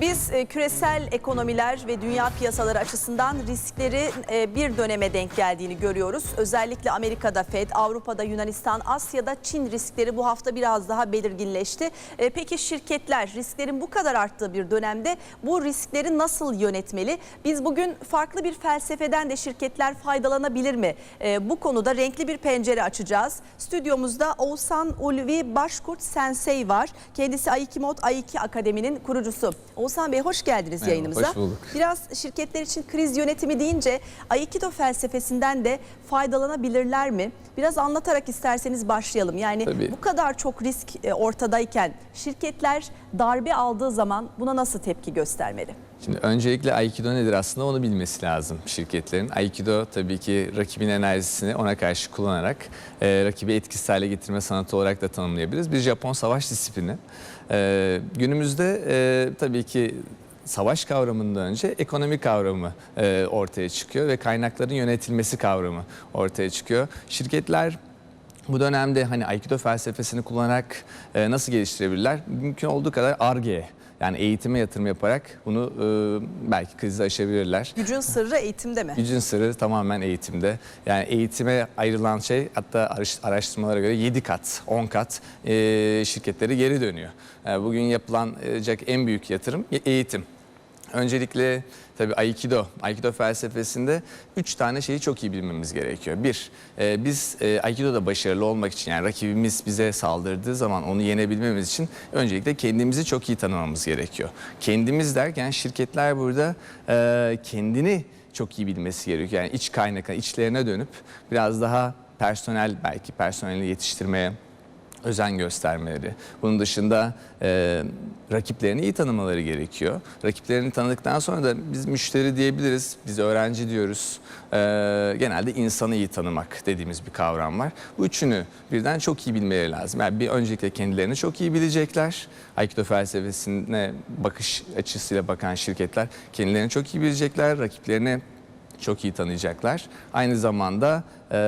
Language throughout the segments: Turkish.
Biz e, küresel ekonomiler ve dünya piyasaları açısından riskleri e, bir döneme denk geldiğini görüyoruz. Özellikle Amerika'da Fed, Avrupa'da Yunanistan, Asya'da Çin riskleri bu hafta biraz daha belirginleşti. E, Peki şirketler risklerin bu kadar arttığı bir dönemde bu riskleri nasıl yönetmeli? Biz bugün farklı bir felsefeden de şirketler faydalanabilir mi? Bu konuda renkli bir pencere açacağız. Stüdyomuzda Oğuzhan Ulvi Başkurt Sensei var. Kendisi Aikimot Aiki Akademi'nin kurucusu. Oğuzhan Bey hoş geldiniz Merhaba, yayınımıza. hoş bulduk. Biraz şirketler için kriz yönetimi deyince Aikido felsefesinden de faydalanabilirler mi? Biraz anlatarak isterseniz başlayalım. Yani Tabii. bu kadar çok risk e, ortadayken şirketler darbe aldığı zaman buna nasıl tepki göstermeli? Şimdi öncelikle Aikido nedir aslında onu bilmesi lazım şirketlerin. Aikido tabii ki rakibin enerjisini ona karşı kullanarak e, rakibi etkisiz hale getirme sanatı olarak da tanımlayabiliriz. Bir Japon savaş disiplini. E, günümüzde e, tabii ki savaş kavramından önce ekonomi kavramı e, ortaya çıkıyor ve kaynakların yönetilmesi kavramı ortaya çıkıyor. Şirketler bu dönemde hani Aikido felsefesini kullanarak e, nasıl geliştirebilirler? Mümkün olduğu kadar ARGE'ye yani eğitime yatırım yaparak bunu e, belki krizi aşabilirler. Gücün sırrı eğitimde mi? Gücün sırrı tamamen eğitimde. Yani eğitime ayrılan şey hatta araş- araştırmalara göre 7 kat, 10 kat e, şirketleri geri dönüyor. E, bugün yapılacak en büyük yatırım e- eğitim. Öncelikle tabii Aikido, Aikido felsefesinde üç tane şeyi çok iyi bilmemiz gerekiyor. Bir, e, biz e, Aikido'da başarılı olmak için yani rakibimiz bize saldırdığı zaman onu yenebilmemiz için öncelikle kendimizi çok iyi tanımamız gerekiyor. Kendimiz derken şirketler burada e, kendini çok iyi bilmesi gerekiyor. Yani iç kaynakına, içlerine dönüp biraz daha personel belki personeli yetiştirmeye özen göstermeleri. Bunun dışında e, rakiplerini iyi tanımaları gerekiyor. Rakiplerini tanıdıktan sonra da biz müşteri diyebiliriz, biz öğrenci diyoruz. E, genelde insanı iyi tanımak dediğimiz bir kavram var. Bu üçünü birden çok iyi bilmeleri lazım. Yani bir öncelikle kendilerini çok iyi bilecekler. Aikido felsefesine bakış açısıyla bakan şirketler kendilerini çok iyi bilecekler, rakiplerini çok iyi tanıyacaklar. Aynı zamanda e,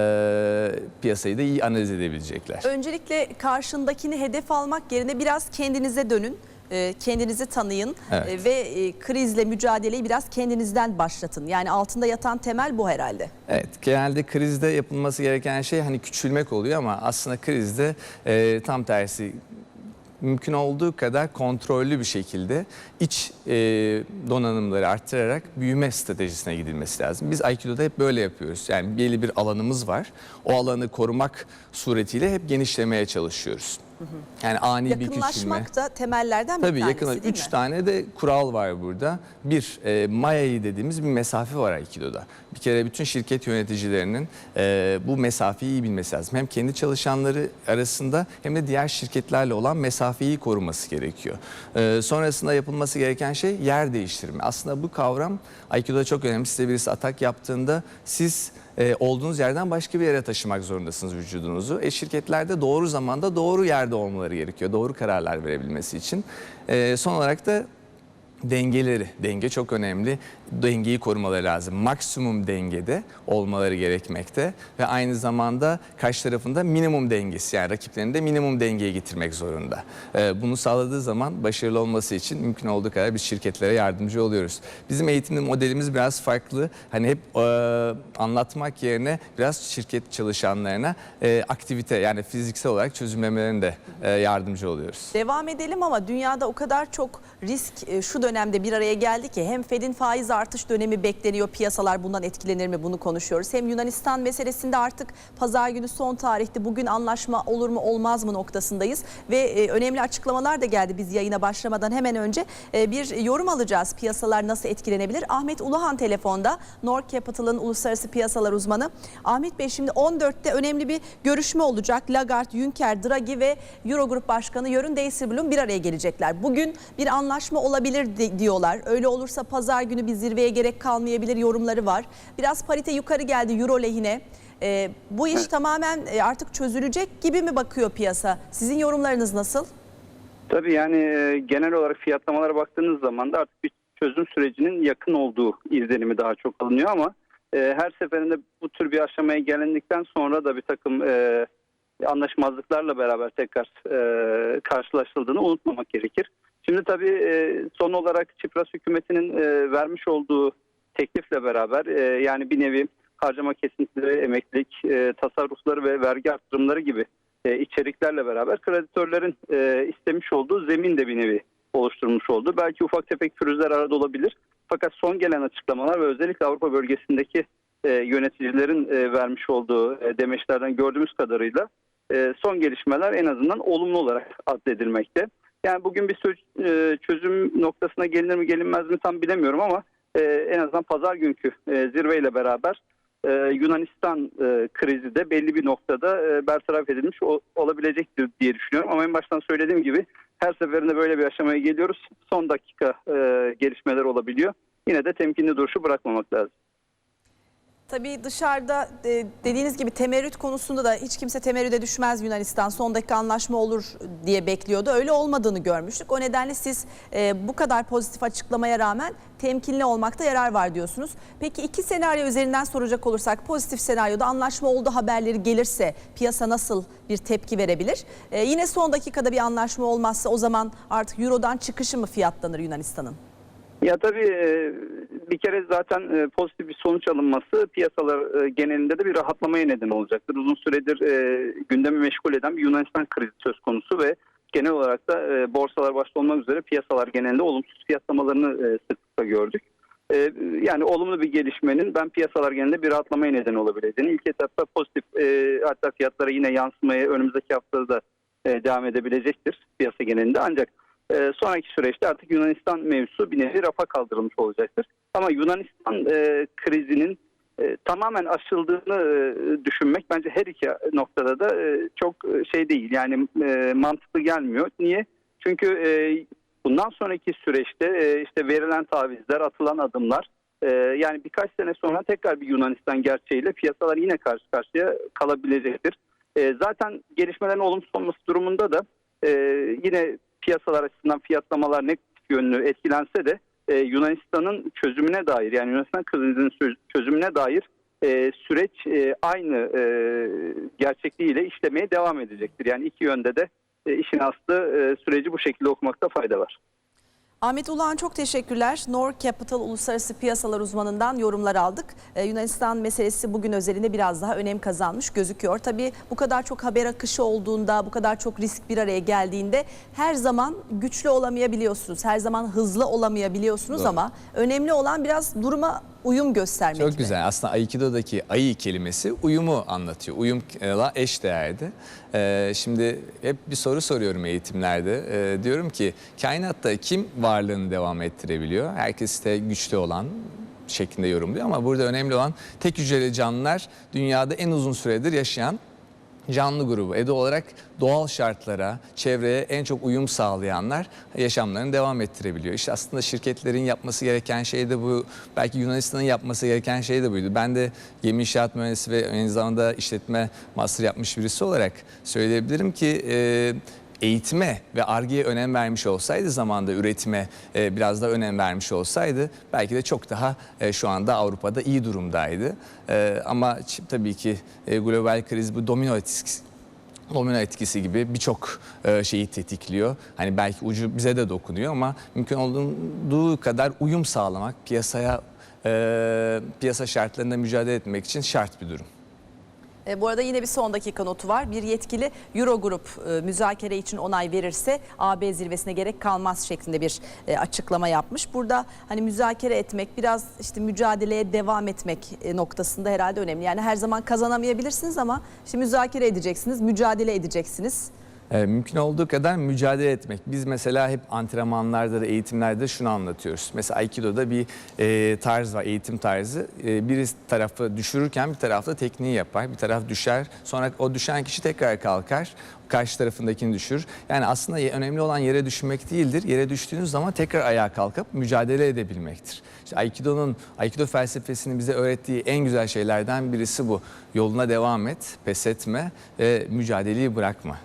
piyasayı da iyi analiz edebilecekler. Öncelikle karşındakini hedef almak yerine biraz kendinize dönün. e, Kendinizi tanıyın Evet. e, ve e, krizle mücadeleyi biraz kendinizden başlatın. Yani altında yatan temel bu herhalde. Evet, genelde krizde yapılması gereken şey hani küçülmek oluyor ama aslında krizde e, tam tersi mümkün olduğu kadar kontrollü bir şekilde iç e, donanımları arttırarak büyüme stratejisine gidilmesi lazım. Biz Aikido'da hep böyle yapıyoruz. Yani belli bir alanımız var. O alanı korumak suretiyle hep genişlemeye çalışıyoruz. Yani ani bir küçülme. Yakınlaşmak da temellerden bir Tabii tanesi yakın üç mi? tane de kural var burada. Bir, e, Maya'yı dediğimiz bir mesafe var Aikido'da. Bir kere bütün şirket yöneticilerinin e, bu mesafeyi iyi bilmesi lazım. Hem kendi çalışanları arasında hem de diğer şirketlerle olan mesafeyi koruması gerekiyor. E, sonrasında yapılması gereken şey yer değiştirme. Aslında bu kavram Aikido'da çok önemli. Size birisi atak yaptığında siz e, olduğunuz yerden başka bir yere taşımak zorundasınız vücudunuzu. E, şirketlerde doğru zamanda doğru yerde olmaları gerekiyor. Doğru kararlar verebilmesi için. E, son olarak da dengeleri, denge çok önemli. Dengeyi korumaları lazım. Maksimum dengede olmaları gerekmekte ve aynı zamanda karşı tarafında minimum dengesi yani rakiplerini de minimum dengeye getirmek zorunda. Ee, bunu sağladığı zaman başarılı olması için mümkün olduğu kadar biz şirketlere yardımcı oluyoruz. Bizim eğitim modelimiz biraz farklı. Hani hep e, anlatmak yerine biraz şirket çalışanlarına e, aktivite yani fiziksel olarak çözümlemelerine de e, yardımcı oluyoruz. Devam edelim ama dünyada o kadar çok risk e, şu dönemde bir araya geldi ki hem Fed'in faiz artış dönemi bekleniyor. Piyasalar bundan etkilenir mi bunu konuşuyoruz. Hem Yunanistan meselesinde artık pazar günü son tarihte bugün anlaşma olur mu olmaz mı noktasındayız. Ve e, önemli açıklamalar da geldi biz yayına başlamadan hemen önce. E, bir yorum alacağız piyasalar nasıl etkilenebilir. Ahmet Uluhan telefonda Nord Capital'ın uluslararası piyasalar uzmanı. Ahmet Bey şimdi 14'te önemli bir görüşme olacak. Lagarde, Juncker, Draghi ve Eurogrup Başkanı Jörn Dijsselbloem bir araya gelecekler. Bugün bir anlaşma olabilir di- diyorlar. Öyle olursa pazar günü bir zirveye gerek kalmayabilir yorumları var. Biraz parite yukarı geldi euro lehine. Ee, bu iş tamamen e, artık çözülecek gibi mi bakıyor piyasa? Sizin yorumlarınız nasıl? Tabii yani e, genel olarak fiyatlamalara baktığınız zaman da artık bir çözüm sürecinin yakın olduğu izlenimi daha çok alınıyor ama e, her seferinde bu tür bir aşamaya gelindikten sonra da bir takım e, anlaşmazlıklarla beraber tekrar e, karşılaşıldığını unutmamak gerekir. Şimdi tabii e, son olarak Çipras hükümetinin e, vermiş olduğu teklifle beraber e, yani bir nevi harcama kesintileri, emeklilik, tasarrufları ve vergi arttırımları gibi içeriklerle beraber kreditörlerin istemiş olduğu zemin de bir nevi oluşturmuş oldu. Belki ufak tefek pürüzler arada olabilir. Fakat son gelen açıklamalar ve özellikle Avrupa bölgesindeki yöneticilerin vermiş olduğu demeçlerden gördüğümüz kadarıyla son gelişmeler en azından olumlu olarak addedilmekte. Yani bugün bir e, çözüm noktasına gelinir mi gelinmez mi tam bilemiyorum ama e, en azından pazar günkü e, zirveyle beraber Yunanistan krizi de belli bir noktada bertaraf edilmiş olabilecektir diye düşünüyorum. Ama en baştan söylediğim gibi her seferinde böyle bir aşamaya geliyoruz. Son dakika gelişmeler olabiliyor. Yine de temkinli duruşu bırakmamak lazım. Tabii dışarıda e, dediğiniz gibi temerrüt konusunda da hiç kimse temerrüde düşmez Yunanistan. Son dakika anlaşma olur diye bekliyordu. Öyle olmadığını görmüştük. O nedenle siz e, bu kadar pozitif açıklamaya rağmen temkinli olmakta yarar var diyorsunuz. Peki iki senaryo üzerinden soracak olursak pozitif senaryoda anlaşma oldu haberleri gelirse piyasa nasıl bir tepki verebilir? E, yine son dakikada bir anlaşma olmazsa o zaman artık Euro'dan çıkışı mı fiyatlanır Yunanistan'ın? Ya tabii bir kere zaten e, pozitif bir sonuç alınması piyasalar e, genelinde de bir rahatlamaya neden olacaktır. Uzun süredir e, gündemi meşgul eden bir Yunanistan krizi söz konusu ve genel olarak da borsalar başta olmak üzere piyasalar genelinde olumsuz fiyatlamalarını sıklıkla gördük. Yani olumlu bir gelişmenin ben piyasalar genelinde bir rahatlamaya neden olabileceğini, ilk etapta pozitif hatta fiyatlara yine yansımaya önümüzdeki haftada da devam edebilecektir piyasa genelinde. Ancak sonraki süreçte artık Yunanistan mevzusu bir nevi rafa kaldırılmış olacaktır. Ama Yunanistan e, krizinin e, tamamen aşıldığını e, düşünmek bence her iki noktada da e, çok e, şey değil. Yani e, mantıklı gelmiyor. Niye? Çünkü e, bundan sonraki süreçte e, işte verilen tavizler, atılan adımlar e, yani birkaç sene sonra tekrar bir Yunanistan gerçeğiyle piyasalar yine karşı karşıya kalabilecektir. E, zaten gelişmelerin olumsuz olması durumunda da e, yine piyasalar açısından fiyatlamalar negatif yönlü etkilense de e, Yunanistan'ın çözümüne dair yani Yunanistan krizinin çözümüne dair e, süreç e, aynı e, gerçekliğiyle işlemeye devam edecektir. Yani iki yönde de e, işin aslı e, süreci bu şekilde okumakta fayda var. Ahmet Uluhan çok teşekkürler. Nor Capital Uluslararası Piyasalar uzmanından yorumlar aldık. Ee, Yunanistan meselesi bugün özelinde biraz daha önem kazanmış gözüküyor. Tabii bu kadar çok haber akışı olduğunda, bu kadar çok risk bir araya geldiğinde her zaman güçlü olamayabiliyorsunuz. Her zaman hızlı olamayabiliyorsunuz Doğru. ama önemli olan biraz duruma uyum göstermek. Çok mi? güzel. Aslında Aikido'daki ai kelimesi uyumu anlatıyor. Uyumla eş değerdi. Ee, şimdi hep bir soru soruyorum eğitimlerde. Ee, diyorum ki kainatta kim varlığını devam ettirebiliyor? Herkes de güçlü olan şeklinde yorumluyor ama burada önemli olan tek hücreli canlılar dünyada en uzun süredir yaşayan canlı grubu. Ede olarak doğal şartlara, çevreye en çok uyum sağlayanlar yaşamlarını devam ettirebiliyor. İşte aslında şirketlerin yapması gereken şey de bu. Belki Yunanistan'ın yapması gereken şey de buydu. Ben de gemi inşaat mühendisi ve aynı zamanda işletme master yapmış birisi olarak söyleyebilirim ki e, eğitime ve argeye önem vermiş olsaydı zamanda üretime e, biraz da önem vermiş olsaydı belki de çok daha e, şu anda Avrupa'da iyi durumdaydı. E, ama tabii ki e, global kriz bu domino etkisi domino etkisi gibi birçok e, şeyi tetikliyor. Hani belki ucu bize de dokunuyor ama mümkün olduğu kadar uyum sağlamak piyasaya e, piyasa şartlarında mücadele etmek için şart bir durum. E, bu arada yine bir son dakika notu var. Bir yetkili Eurogrup e, müzakere için onay verirse AB zirvesine gerek kalmaz şeklinde bir e, açıklama yapmış. Burada hani müzakere etmek, biraz işte mücadeleye devam etmek e, noktasında herhalde önemli. Yani her zaman kazanamayabilirsiniz ama işte müzakere edeceksiniz, mücadele edeceksiniz. Ee, mümkün olduğu kadar mücadele etmek. Biz mesela hep antrenmanlarda da eğitimlerde şunu anlatıyoruz. Mesela Aikido'da bir e, tarz var, eğitim tarzı. E, bir tarafı düşürürken bir tarafta tekniği yapar. Bir taraf düşer, sonra o düşen kişi tekrar kalkar. Karşı tarafındakini düşürür. Yani aslında önemli olan yere düşmek değildir. Yere düştüğünüz zaman tekrar ayağa kalkıp mücadele edebilmektir. İşte Aikido'nun, Aikido felsefesinin bize öğrettiği en güzel şeylerden birisi bu. Yoluna devam et, pes etme ve mücadeleyi bırakma.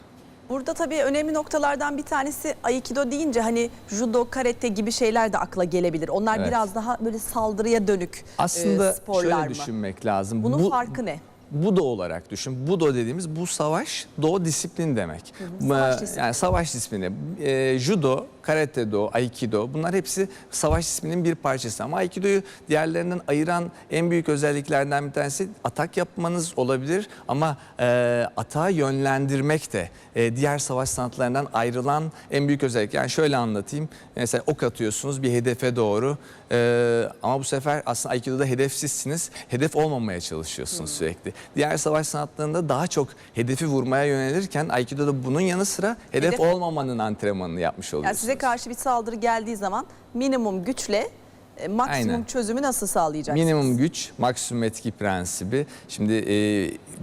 Burada tabii önemli noktalardan bir tanesi Aikido deyince hani judo, karate gibi şeyler de akla gelebilir. Onlar Evet. biraz daha böyle saldırıya dönük Aslında e, sporlar şöyle mı? düşünmek lazım. Bunun Bu- farkı ne? Budo olarak düşün. Budo dediğimiz bu savaş, do disiplin demek. savaş Ee, disiplini. Yani savaş disiplini. Ee, judo, Karate Do, Aikido bunlar hepsi savaş isminin bir parçası. Ama Aikido'yu diğerlerinden ayıran en büyük özelliklerden bir tanesi atak yapmanız olabilir ama e, atağı yönlendirmek de e, diğer savaş sanatlarından ayrılan en büyük özellik. Yani şöyle anlatayım. Mesela ok atıyorsunuz bir hedefe doğru e, ama bu sefer aslında Aikido'da hedefsizsiniz. Hedef olmamaya çalışıyorsunuz sürekli. Diğer savaş sanatlarında daha çok hedefi vurmaya yönelirken Aikido'da bunun yanı sıra hedef, Hedef- olmamanın antrenmanını yapmış Yani oluyorsunuz. size karşı bir saldırı geldiği zaman minimum güçle e, maksimum Aynen. çözümü nasıl sağlayacaksınız? Minimum güç, maksimum etki prensibi. Şimdi e,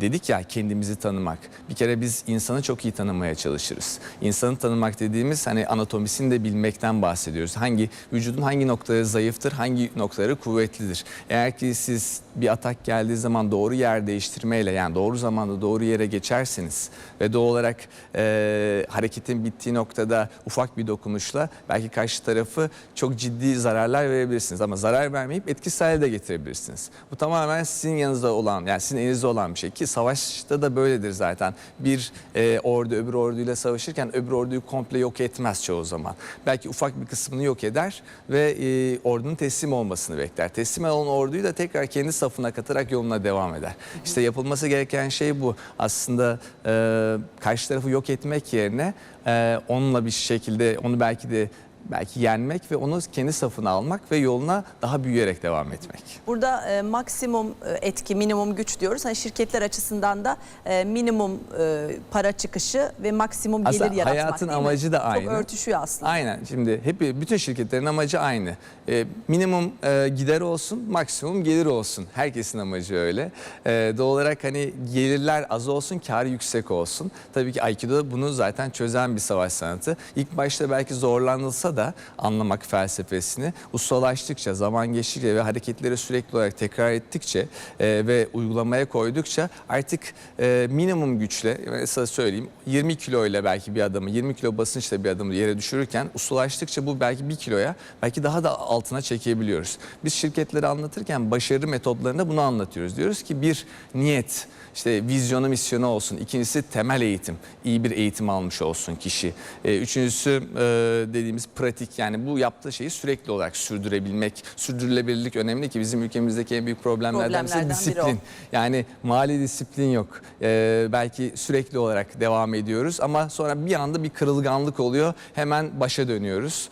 dedik ya kendimizi tanımak. Bir kere biz insanı çok iyi tanımaya çalışırız. İnsanı tanımak dediğimiz hani anatomisini de bilmekten bahsediyoruz. Hangi vücudun hangi noktaları zayıftır, hangi noktaları kuvvetlidir. Eğer ki siz bir atak geldiği zaman doğru yer değiştirmeyle yani doğru zamanda doğru yere geçerseniz ve doğal olarak e, hareketin bittiği noktada ufak bir dokunuşla belki karşı tarafı çok ciddi zararlar verebilirsiniz. Ama zarar vermeyip etkisiz hale de getirebilirsiniz. Bu tamamen sizin yanınızda olan yani sizin elinizde olan bir şey ki savaşta da böyledir zaten. Bir e, ordu öbür orduyla savaşırken öbür orduyu komple yok etmez çoğu zaman. Belki ufak bir kısmını yok eder ve e, ordunun teslim olmasını bekler. Teslim olan orduyu da tekrar kendi safına katarak yoluna devam eder. İşte yapılması gereken şey bu. Aslında e, karşı tarafı yok etmek yerine e, onunla bir şekilde onu belki de belki yenmek ve onu kendi safına almak ve yoluna daha büyüyerek devam etmek. Burada e, maksimum e, etki, minimum güç diyoruz. Hani şirketler açısından da e, minimum e, para çıkışı ve maksimum gelir Aslında yaratmak hayatın mi? amacı da aynı. Çok örtüşüyor aslında. Aynen. Şimdi hep bütün şirketlerin amacı aynı. Ee, minimum e, gider olsun, maksimum gelir olsun. Herkesin amacı öyle. Ee, doğal olarak hani gelirler az olsun, kar yüksek olsun. Tabii ki Aikido bunu zaten çözen bir savaş sanatı. İlk başta belki zorlanılsa da anlamak felsefesini ustalaştıkça, zaman geçtikçe ve hareketleri sürekli olarak tekrar ettikçe e, ve uygulamaya koydukça artık e, minimum güçle mesela söyleyeyim 20 kilo ile belki bir adamı 20 kilo basınçla bir adamı yere düşürürken ustalaştıkça bu belki 1 kiloya belki daha da altına çekebiliyoruz. Biz şirketleri anlatırken başarı metodlarında bunu anlatıyoruz. Diyoruz ki bir niyet işte vizyonu misyonu olsun. İkincisi temel eğitim. iyi bir eğitim almış olsun kişi. Ee, üçüncüsü e, dediğimiz pratik yani bu yaptığı şeyi sürekli olarak sürdürebilmek. Sürdürülebilirlik önemli ki bizim ülkemizdeki en büyük problemlerden birisi Problemlerden biri o. disiplin. Yani mali disiplin yok. Ee, belki sürekli olarak devam ediyoruz ama sonra bir anda bir kırılganlık oluyor. Hemen başa dönüyoruz.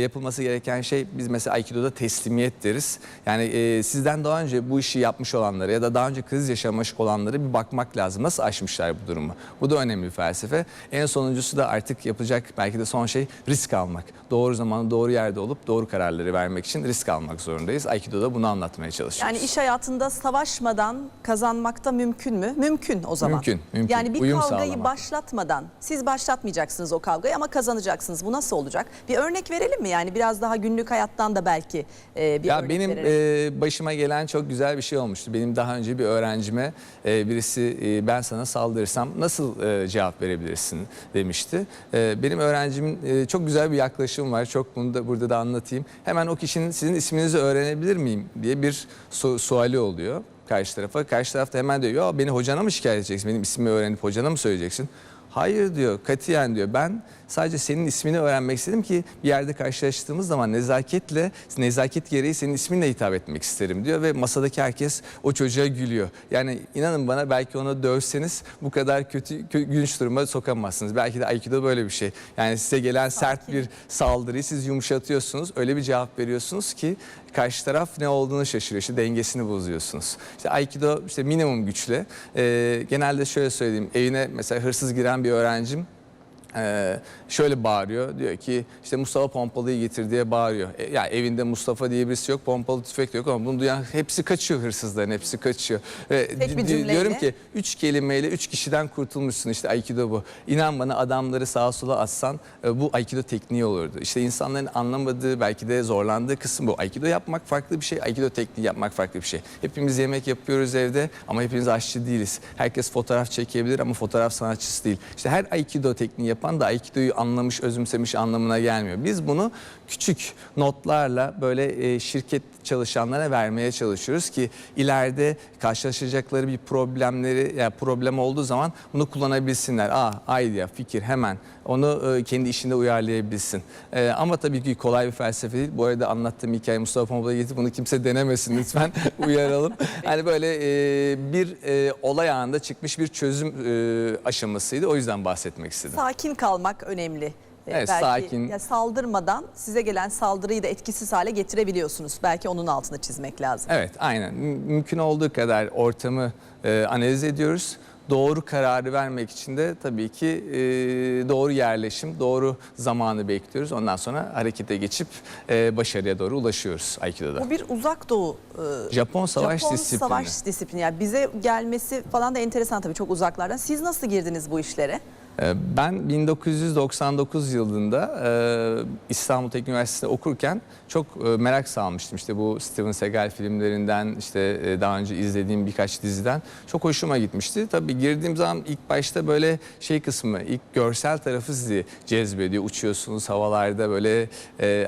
Yapılması gereken şey biz mesela Aikido'da teslimiyet deriz. Yani e, sizden daha önce bu işi yapmış olanlara ya da daha önce kriz yaşamış olanlara bir bakmak lazım. Nasıl aşmışlar bu durumu? Bu da önemli bir felsefe. En sonuncusu da artık yapacak belki de son şey risk almak. Doğru zamanda doğru yerde olup doğru kararları vermek için risk almak zorundayız. Aikido'da bunu anlatmaya çalışıyoruz. Yani iş hayatında savaşmadan kazanmak da mümkün mü? Mümkün o zaman. Mümkün, mümkün. Yani bir Uyum kavgayı sağlamak. başlatmadan siz başlatmayacaksınız o kavgayı ama kazanacaksınız. Bu nasıl olacak? Bir örnek verelim mi? Yani biraz daha günlük hayattan da belki e, bir Ya örnek benim vererek. e, başıma gelen çok güzel bir şey olmuştu. Benim daha önce bir öğrencime e, birisi e, ben sana saldırırsam nasıl e, cevap verebilirsin demişti. E, benim öğrencimin e, çok güzel bir yaklaşım var. Çok bunu da burada da anlatayım. Hemen o kişinin sizin isminizi öğrenebilir miyim diye bir su- suali oluyor karşı tarafa. Karşı taraf hemen diyor "Ya beni hocana mı şikayet edeceksin? Benim ismimi öğrenip hocana mı söyleyeceksin? Hayır diyor katiyen diyor ben sadece senin ismini öğrenmek istedim ki bir yerde karşılaştığımız zaman nezaketle nezaket gereği senin isminle hitap etmek isterim diyor ve masadaki herkes o çocuğa gülüyor. Yani inanın bana belki onu dövseniz bu kadar kötü kö- gülünç duruma sokamazsınız. Belki de Aikido böyle bir şey. Yani size gelen sert bir saldırıyı siz yumuşatıyorsunuz. Öyle bir cevap veriyorsunuz ki karşı taraf ne olduğunu şaşırıyor. İşte dengesini bozuyorsunuz. İşte Aikido işte minimum güçle. Ee, genelde şöyle söyleyeyim. Evine mesela hırsız giren bir öğrencim ee, şöyle bağırıyor. Diyor ki işte Mustafa pompalıyı getir diye bağırıyor. E, ya evinde Mustafa diye birisi yok, pompalı tüfek de yok ama bunu duyan hepsi kaçıyor hırsızların hepsi kaçıyor. Ve Tek bir cümleyle. diyorum ki üç kelimeyle üç kişiden kurtulmuşsun işte Aikido bu. İnan bana adamları sağa sola atsan e, bu Aikido tekniği olurdu. İşte insanların anlamadığı belki de zorlandığı kısım bu. Aikido yapmak farklı bir şey, Aikido tekniği yapmak farklı bir şey. Hepimiz yemek yapıyoruz evde ama hepimiz aşçı değiliz. Herkes fotoğraf çekebilir ama fotoğraf sanatçısı değil. İşte her Aikido tekniği yapan yapan da Aikido'yu anlamış, özümsemiş anlamına gelmiyor. Biz bunu küçük notlarla böyle e, şirket çalışanlara vermeye çalışıyoruz ki ileride karşılaşacakları bir problemleri ya problem olduğu zaman bunu kullanabilsinler. Aa idea, fikir hemen onu e, kendi işinde uyarlayabilsin. E, ama tabii ki kolay bir felsefe değil. Bu arada anlattığım hikaye Mustafa Pamuk'a getirip bunu kimse denemesin lütfen uyaralım. Hani böyle e, bir e, olay anında çıkmış bir çözüm e, aşamasıydı. O yüzden bahsetmek istedim. Sakin kalmak önemli. Ee, Evet, belki sakin. Ya saldırmadan size gelen saldırıyı da etkisiz hale getirebiliyorsunuz. Belki onun altını çizmek lazım. Evet aynen. Mü- Mümkün olduğu kadar ortamı e, analiz ediyoruz. Doğru kararı vermek için de tabii ki e, doğru yerleşim, doğru zamanı bekliyoruz. Ondan sonra harekete geçip e, başarıya doğru ulaşıyoruz Aikido'da. Bu bir uzak doğu e, Japon savaş Japon disiplini. savaş disiplini. Yani bize gelmesi falan da enteresan tabii çok uzaklardan. Siz nasıl girdiniz bu işlere? Ee, Ben 1999 yılında e, İstanbul Teknik Üniversitesi'nde okurken çok e, merak salmıştım. İşte bu Steven Seagal filmlerinden işte e, daha önce izlediğim birkaç diziden çok hoşuma gitmişti. Tabii girdiğim zaman ilk başta böyle şey kısmı, ilk görsel tarafı sizi cezbediyor. Uçuyorsunuz havalarda böyle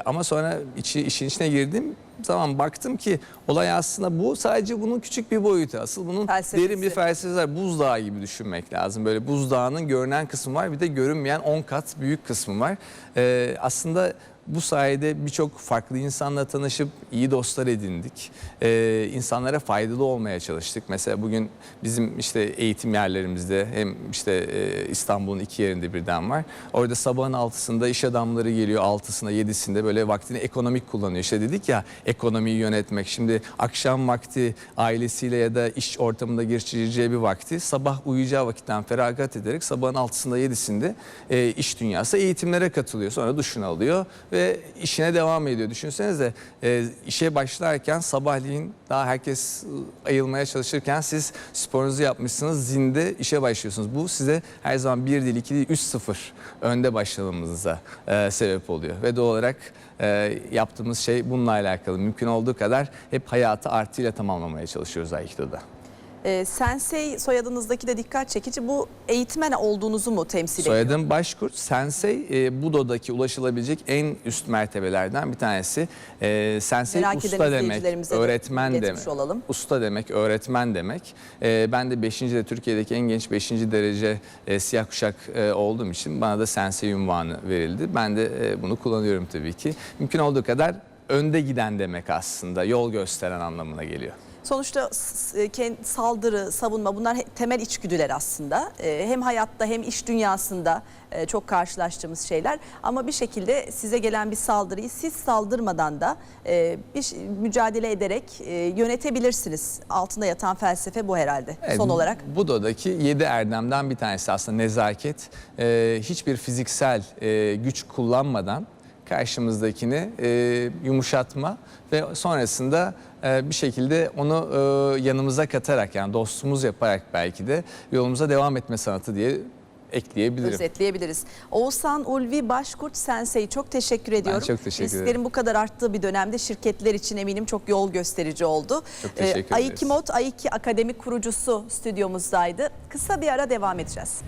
ama sonra içi, işin içine girdim zaman baktım ki olay aslında bu sadece bunun küçük bir boyutu. Asıl bunun Felsefesi. derin bir felsefesi var. Buzdağı gibi düşünmek lazım. Böyle buzdağının görünen kısmı var bir de görünmeyen 10 kat büyük kısmı var. Ee, aslında bu sayede birçok farklı insanla tanışıp iyi dostlar edindik. Ee, insanlara faydalı olmaya çalıştık. Mesela bugün bizim işte eğitim yerlerimizde hem işte e, İstanbul'un iki yerinde birden var. Orada sabahın altısında iş adamları geliyor altısında yedisinde böyle vaktini ekonomik kullanıyor. İşte dedik ya ekonomiyi yönetmek. Şimdi akşam vakti ailesiyle ya da iş ortamında geçireceği bir vakti sabah uyuyacağı vakitten feragat ederek sabahın altısında yedisinde e, iş dünyası eğitimlere katılıyor. Sonra duşunu alıyor ve işine devam ediyor. Düşünsenize e, işe başlarken sabahleyin daha herkes ayılmaya çalışırken siz sporunuzu yapmışsınız zinde işe başlıyorsunuz. Bu size her zaman 1 değil 2 değil 3-0 önde başlamamıza e, sebep oluyor. Ve doğal olarak e, yaptığımız şey bununla alakalı. Mümkün olduğu kadar hep hayatı artıyla tamamlamaya çalışıyoruz Aikido'da. Ee, Sensei soyadınızdaki de dikkat çekici. Bu eğitmen olduğunuzu mu temsil ediyor? Soyadım Başkurt. Sensei e, Budo'daki ulaşılabilecek en üst mertebelerden bir tanesi. E, sensei Merak usta demek, de öğretmen demek. olalım. Usta demek, öğretmen demek. E, ben de 5. de Türkiye'deki en genç 5. derece e, siyah kuşak e, olduğum için bana da sensei unvanı verildi. Ben de e, bunu kullanıyorum tabii ki. Mümkün olduğu kadar önde giden demek aslında. Yol gösteren anlamına geliyor. Sonuçta e, saldırı, savunma bunlar temel içgüdüler aslında. Ee, Hem hayatta hem iş dünyasında e, çok karşılaştığımız şeyler. Ama bir şekilde size gelen bir saldırıyı siz saldırmadan da e, bir mücadele ederek e, yönetebilirsiniz. Altında yatan felsefe bu herhalde Evet, son olarak. Buda'daki yedi erdemden bir tanesi aslında nezaket. Hiçbir fiziksel e, güç kullanmadan karşımızdakini e, yumuşatma ve sonrasında e, bir şekilde onu e, yanımıza katarak yani dostumuz yaparak belki de yolumuza devam etme sanatı diye ekleyebilirim. özetleyebiliriz. Oğuzhan Ulvi Başkurt Sensei çok teşekkür ediyorum. çok teşekkür Risklerin ederim. bu kadar arttığı bir dönemde şirketler için eminim çok yol gösterici oldu. Çok teşekkür ederiz. Aiki Mod Aiki Akademi kurucusu stüdyomuzdaydı. Kısa bir ara devam edeceğiz.